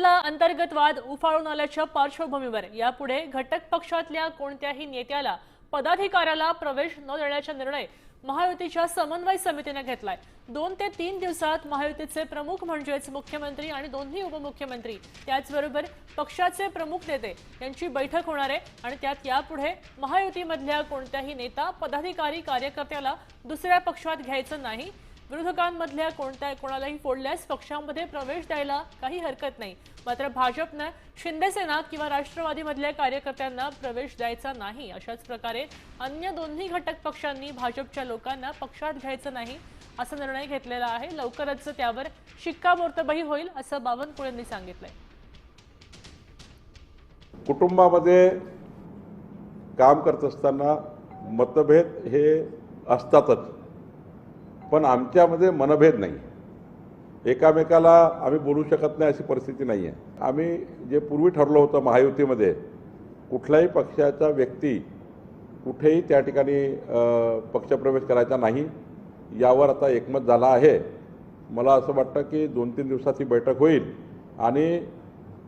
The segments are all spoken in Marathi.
राज्यातला अंतर्गत वाद उफाळून आल्याच्या पार्श्वभूमीवर यापुढे घटक पक्षातल्या कोणत्याही नेत्याला पदाधिकाऱ्याला प्रवेश न देण्याचा निर्णय महायुतीच्या समन्वय समितीने घेतलाय. दोन ते तीन दिवसात महायुतीचे प्रमुख म्हणजेच मुख्यमंत्री आणि दोन्ही उपमुख्यमंत्री त्याचबरोबर पक्षाचे प्रमुख नेते यांची बैठक होणार आहे आणि त्यात यापुढे महायुतीमधल्या कोणत्याही नेता पदाधिकारी कार्यकर्त्याला दुसऱ्या पक्षात घ्यायचं नाही. विरोधकांमधल्या कोणत्या कोणालाही फोडल्यास पक्षामध्ये प्रवेश द्यायला काही हरकत नाही. मात्र भाजपनं शिंदेसेना किंवा राष्ट्रवादीमधल्या कार्यकर्त्यांना प्रवेश द्यायचा नाही. अशाच प्रकारे अन्य दोन्ही घटक पक्षांनी भाजपच्या लोकांना पक्षात घ्यायचं नाही असा निर्णय घेतलेला आहे. लवकरच त्यावर शिक्कामोर्तबही होईल असं बावनकुळेंनी सांगितलंय. कुटुंबामध्ये काम करत असताना मतभेद हे असतातच पण आमच्यामध्ये मनभेद नाही. एकामेकाला आम्ही बोलू शकत नाही अशी परिस्थिती नाही आहे. आम्ही जे पूर्वी ठरलं होतं महायुतीमध्ये कुठल्याही पक्षाचा व्यक्ती कुठेही त्या ठिकाणी पक्षप्रवेश करायचा नाही यावर आता एकमत झाला आहे. मला असं वाटतं की दोन तीन दिवसात ही बैठक होईल आणि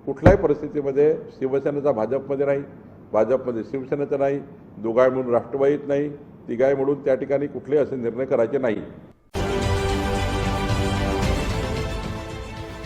कुठल्याही परिस्थितीमध्ये शिवसेनेचा भाजपमध्ये नाही भाजपमध्ये शिवसेनेचा नाही दोघाय म्हणून राष्ट्रवादीत नाही तिघाय म्हणून त्या ठिकाणी कुठलेही असे निर्णय करायचे नाही.